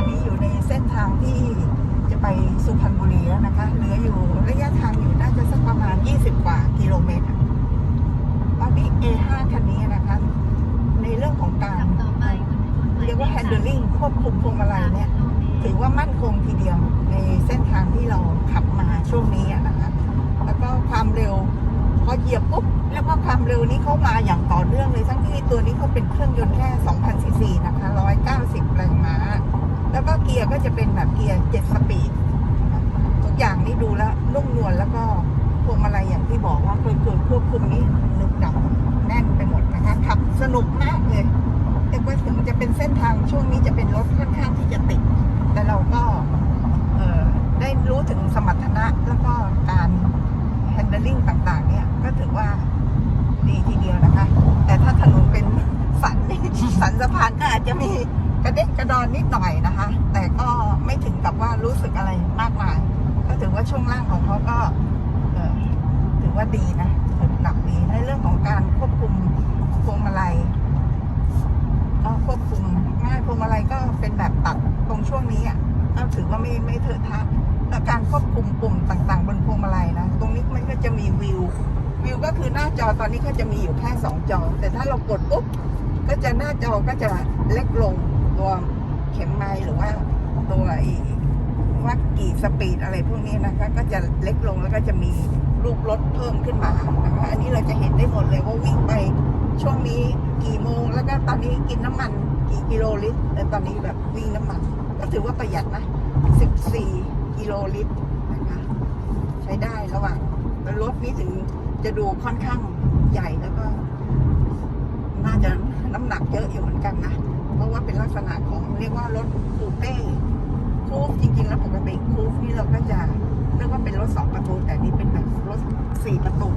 อนนี้อยู่ในเส้นทางที่จะไปสุพรรณบุรีแล้วนะคะ เหลืออยู่ระยะทางอยู่น่าจะสักประมาณ 20 กว่ากิโลเมตรตอนนี้ A5 คันนี้นะคะ ในเรื่องของการเรียกว่า handling ควบคุมพวงมาลัยเนี่ย ถือว่ามั่นคงทีเดียวในเส้นทางที่เราขับมาช่วงนี้นะคะ แล้วก็ความเร็วพอเหยียบปุ๊บแล้วก็ความเร็วนี้เขามาอย่างต่อเนื่องเลยทั้งที่ตัวนี้เขาเป็นเครื่องยนต์แค่ 2,000ซีซีนะคะ 190 แรงม้า แล้วก็เกียร์ก็จะเป็นแบบเกียร์7สปีดทุกอย่างนี่ดูแล้วนุ่มนวลแล้วก็พวงมาลัยอย่างที่บอกว่าเคยเกิดควบคุมนี่นึกดับแน่นไปหมดนะคะขับสนุกมากเลย แต่ว่าถึงจะเป็นเส้นทางช่วงนี้จะเป็นรถค่อนข้างที่จะติด แต่เราก็เออได้รู้ถึงสมรรถนะแล้วก็การ handling ต่างๆ เนี่ยก็ถือว่าดีทีเดียวนะคะ แต่ถ้าถนนเป็นสันนี่สันสะพานก็อาจจะมี กระเด็นกระดอนนิดหน่อยนะคะ แต่ก็ไม่ถึงกับว่ารู้สึกอะไรมากมาย ก็ถือว่าช่วงล่างของเขาก็ถือว่าดีนะถือหนักดีในเรื่องของการควบคุมพวงมาลัยก็ควบคุมง่ายพวงมาลัยก็เป็นแบบตัดตรงช่วงนี้อะก็ถือว่าไม่ไม่เถอะทะแล้วการควบคุมปุ่มต่างๆ บนพวงมาลัยนะตรงนี้มันก็จะมีวิววิวก็คือหน้าจอตอนนี้ก็จะมีอยู่แค่สองจอ แต่ถ้าเรากดปุ๊บก็จะหน้าจอก็จะเล็กลง ตัวเข็มไมล์หรือว่าตัวว่ากี่สปีดอะไรพวกนี้นะคะ ก็จะเล็กลงแล้วก็จะมีรูปรถเพิ่มขึ้นมานะคะอันนี้เราจะเห็นได้หมดเลยว่าวิ่งไปช่วงนี้กี่โมง แล้วก็ตอนนี้กินน้ำมันกี่กิโลลิตรแต่ตอนนี้แบบวิ่งน้ำมัน ก็ถือว่าประหยัดนะ 14 กิโลลิตรนะคะใช้ได้ระหว่างรถนี้ถึงจะดูค่อนข้างใหญ่แล้วก็ น่าจะน้ำหนักเยอะอยู่เหมือนกันนะ เพราะว่าเป็นลักษณะของเรียกว่ารถคูเป้คูฟจริงๆแล้วปกติคูฟนี่เราก็จะเรียกว่าเป็นรถสองประตู แต่นี่เป็นแบบรถสี่ประตู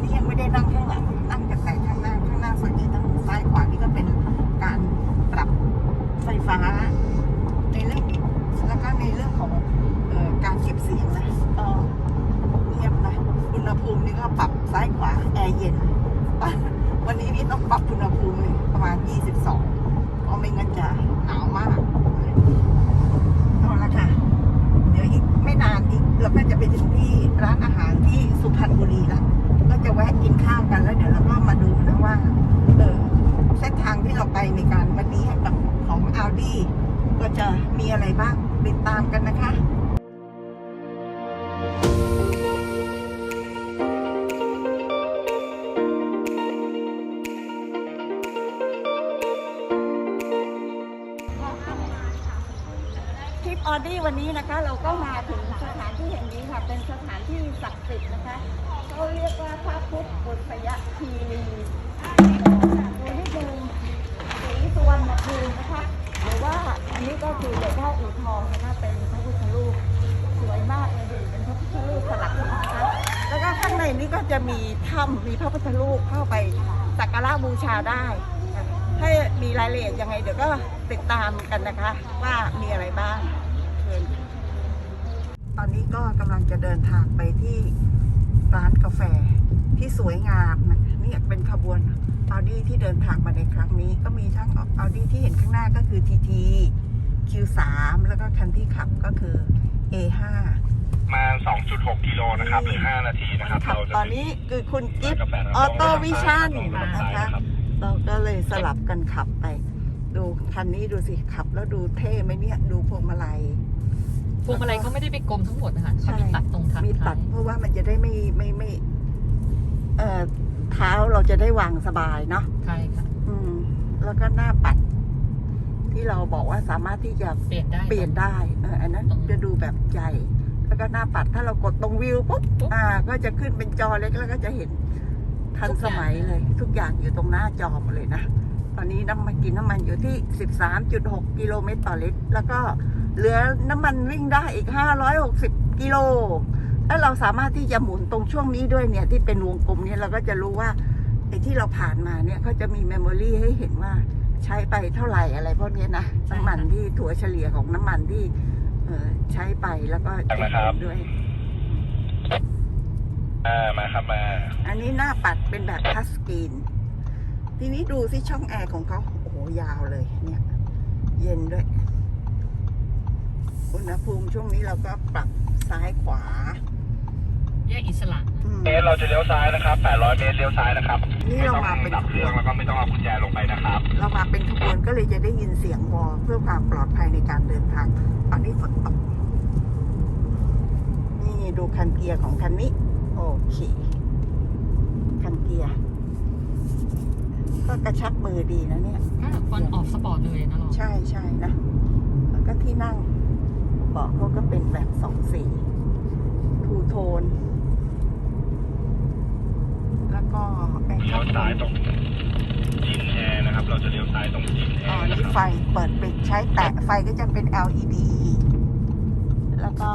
นี่ยังไม่ได้นั่งข้างหลังนั่งแต่แต่ข้างหน้า ข้างหน้าส่วนใหญ่ทั้งซ้ายขวานี่ก็เป็นการปรับไฟฟ้า ในเรื่องแล้วก็ในเรื่องของเออการเก็บเสียงนะก็เงียบนะ อุณหภูมินี่ก็ปรับซ้ายขวาแอร์เย็น วันนี้นี่ต้องปรับอุณหภูมิเลยประมาณ 22 เพราะไม่งั้นจะหนาวมากเอาละค่ะ เดี๋ยวอีกไม่นานอีกเราก็จะไปถึงที่ร้านอาหารที่สุพรรณบุรีละก็จะแวะกินข้าวกันแล้วเดี๋ยวเราก็มาดูนะว่า เออเส้นทางที่เราไปในการวันนี้กับของอาดีก็จะมี อะไรบ้างติดตามกันนะคะทริปออดี้วันนี้นะคะเราก็มาถึงสถานที่แห่งนี้ค่ะ เป็นสถานที่ศักดิ์สิทธิ์นะคะเขาเรียกว่าพระพุทธบุษยคีรีดูนิดนึงสีสวรรณภูมินะคะ หรือว่าอันนี้ก็คือหลวงพ่ออู่ทองนะคะเป็นพระพุทธรูปสวยมากเลยเป็นพระพุทธรูปสลักหินนะคะแล้วก็ข้างในนี้ก็จะมีถ้ำมีพระพุทธรูปเข้าไปสักการะบูชาได้ถ้มีรายละเอียดยังไงเดี๋ยวก็ติดตามกันนะคะ ว่ามีอะไรบ้างตอนนี้ก็กำลังจะเดินทางไปที่ร้านกาแฟที่สวยงามนะ เป็นขบวนอ u ดี้ที่เดินทางมาในครั้งนี้ ก็มีทั้งอ u ดี้ที่เห็นข้างหน้าก็คือ TT Q3 แล้วก็คันที่ขับก็คือ A5 มา 2.6 กิโลนะครับหรือ 5 นาทีนะครับขับเราจะตอนนี้คือคุณกิฟต์กาแฟออโต้วิชั่นลงไปทางนะซ้ายคะนะครับเราก็เลยสลับกันขับไป ดูคันนี้ดูสิขับแล้วดูเท่ไหมเนี่ย ดูพวงมาลัยพวงมาลัยเขาไม่ได้ไปกลมทั้งหมดนะคะเขามีตัดตรงทางมีตัดท้ายเพราะว่ามันจะได้ไม่ไม่ไม่ เอ่อ เท้าเราจะได้วางสบายเนาะใช่ค่ะอืม แล้วก็หน้าปัด ที่เราบอกว่าสามารถที่จะเปลี่ยนได้ เปลี่ยนได้เอออันนั้นตรงจะดูแบบใหญ่แล้วก็หน้าปัดถ้าเรากดตรงวิวปุ๊บปุ๊บ อ่า ก็จะขึ้นเป็นจอเล็กแล้วก็จะเห็นทันทุกสอย่างมัยเลย ทุกอย่างอยู่ตรงหน้าจอหมดเลยนะ ตอนนี้น้ำมันกินน้ำมันอยู่ที่ 13.6 กิโลเมตรต่อลิตร แล้วก็เหลือน้ำมันวิ่งได้อีก 560 กิโล แล้วเราสามารถที่จะหมุนตรงช่วงนี้ด้วยเนี่ยที่เป็นวงกลมเนี่ยเราก็จะรู้ว่าไอ้ที่เราผ่านมาเนี่ยเขาจะมีเมมโมรีให้เห็นว่าใช้ไปเท่าไหร่อะไรพวกเนี้ยนะน้ำมันที่ถั่วเฉลี่ยของน้ำมันที่เอ่อใช้ไปแล้วก็จะนะครับเห็นด้วยอ่ามาครับมา อันนี้หน้าปัดเป็นแบบทัชสกรีน ทีนี้ดูสิช่องแอร์ของเขาโอ้โหยาวเลย เนี่ย เย็นด้วย อุณหภูมิช่วงนี้เราก็ปรับซ้ายขวา แยกอิสระอืมเมตรเราจะเลี้ยวซ้ายนะครับ 800 เมตรเลี้ยวซ้ายนะครับนี่ไม่เราต้องมาเป็นดับเครื่องแล้วก็ไม่ต้องเอากุญแจลงไปนะครับ เรามาเป็นขบวนก็เลยจะได้ยินเสียงวอเพื่อความปลอดภัยในการเดินทางตอนนี้ฝนตกนี่ดูคันเกียร์ของคันนี้ โอเค คันเกียร์ก็กระชับมือดีนะเนี่ย ก็ฟอนออกสปอร์ตเลยนะเราใช่ใช่นะ แล้วก็ที่นั่งเบาะเขาก็เป็นแบบสองสีทูโทน แล้วก็ไอ้เลี้ยวซ้ายตรงจินแอร์นะครับ เราจะเลี้ยวซ้ายตรงจินแออ๋อร์นะนี่ครับไฟเปิดปิดใช้แตะไฟก็จะเป็น LED แล้วก็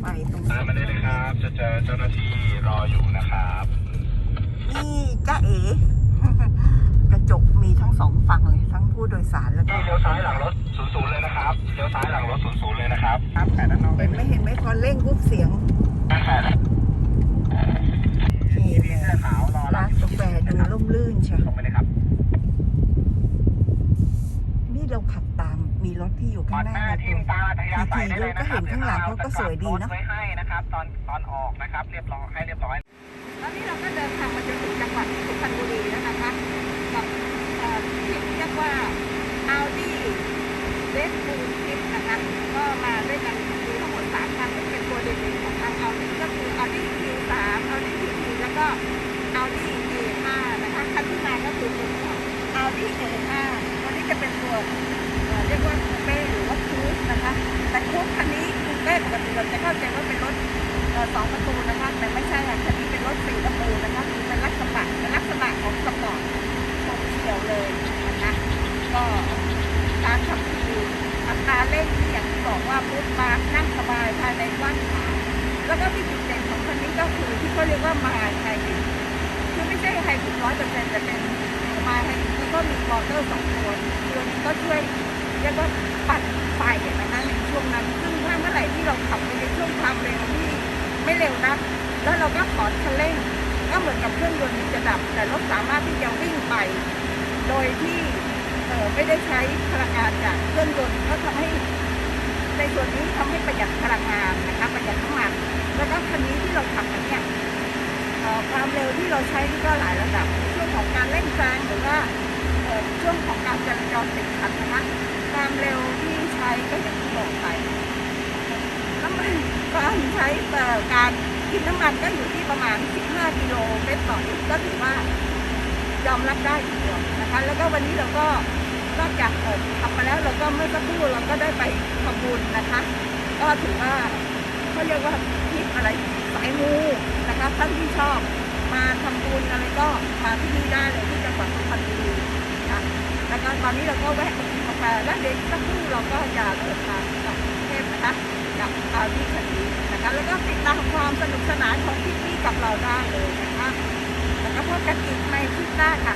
ไฟตรงตามมาได้เลยครับ จะเจอเจ้าหน้าที่รออยู่นะครับ นี่จ้าเอ๋ กระจกมีทั้งสองฝั่งเลยทั้งผู้โดยสารแล้วก็นี่เลี้ยวซ้ายหลังรถศูนย์ศูนย์เลยนะครับ เลี้ยวซ้ายหลังรถศูนย์ศูนย์เลยนะครับครับแปดด้านนอกเห็นไหมเห็นไหมพอเร่งปุ๊บเสียงแปดนี่ พี่ เล เสื้อย ขาวรอรั ร้า บ นกาแฟดูร่มรื่นเชียว ลงไปเลยครับ นี่เราขับตามมีรถ ที่อยู่ก่ข้าองนหน้าหน้ามาที่ตัวตาทยาใส่ได้เลยนะครับทีๆก็เห็นข้างหลังเขาก็สวยดีเนอะไว้ให้นะครับตอนตอนออกนะครับ เรียบร้อยให้เรียบร้อย ตอนนี้เราก็เดินทางมาจนถึงจังหวัดสุพรรณบุรีแล้วนะคะกับเอ่อที่เรียกว่า Audi Red Bull Kit นะคะก็มาด้วยกันมีทั้งหมด3คันที่เป็นตัวเด่นๆของทาง Audi ก็คือ Audi Q3 Audi TT แล้วก็ Audi A5 นะคะคันที่มาก็คือตัว Audi A5 ตัวนี้จะเป็นตัวเอ่อเรียกว่าคูเป้หรือว่าคูปนะคะ แต่คูปคันนี้คู ราจะเข้าใจว่าเป็นรถสองประตูนะคะ แต่ไม่ใช่ค่ะคันนี้เป็นรถสี่ประตูนะคะเป็นลักษณะเป็นลักษณะของสปอร์ตชมเฉียวเลยนะคะก็การขับขี่อัตราเร่งที่อย่างที่บอกว่าปุ๊บมานั่งสบายภายในกว้างขวางแล้วก็ที่จุดเด่นของคันนี้ก็คือที่เขาเรียกว่ามาไฮบริดคือไม่ใช่ไฮบริดร้อยเปอร์เซ็นต์แต่เป็นมาไฮบริดคือก็มีมอเตอร์สองตัวตัวนี้ก็ช่วย เรียกว่าปัดไฟนะคะในช่วงนั้นซึ่งถ้าเมื่อไหร่ที่เราขับไปในช่วงความเร็วที่ไม่เร็วนะแล้วเราก็ขอคันเร่งก็เหมือนกับเครื่องยนต์มันจะดับ แต่รถสามารถที่จะวิ่งไป โดยที่ไม่ได้ใช้พลังงานจากเครื่องยนต์ก็ทำให้ในส่วนนี้ทำให้ประหยัดพลังงานนะคะประหยัดน้ำมันแล้วก็คันนี้ที่เราขับกันเนี่ยความเร็วที่เราใช้นี่ก็หลายระดับช่วงของการเร่งแซงหรือว่าเอ่อช่วงของการจราจรติดขัดนะคะความเร็วที่ใช้ก็อย่างที่บอกไป น้ำมัน การใช้การกินน้ำมันก็อยู่ที่ประมาณ 15 กิโลเมตรต่อลิตรก็ถือว่ายอมรับได้ทีเดียวนะคะ แล้วก็วันนี้เราก็นอกจากทำมาแล้วเราก็เมื่อสักครู่เราก็ได้ไปทำบุญนะคะ ก็ถือว่าเขาเรียกว่าทิปอะไรสายมูนะคะท่านที่ชอบมาทำบุญอะไรก็มาที่นี่ได้เลยที่จังหวัดสุพรรณบุรีนะคะแล้วก็ตอนนี้เราก็แวะไปกินกาแฟแล้วเดี๋ยวอีกสักครู่เราก็จะเดินทางกลับกรุงเทพนะคะกับอาวิคันนี้ คะแล้วก็ติดตามความสนุกสนานของทริปนี้กับเราได้เลยนะคะแล้วก็พบกันอีกในคลิปหน้าค่ะ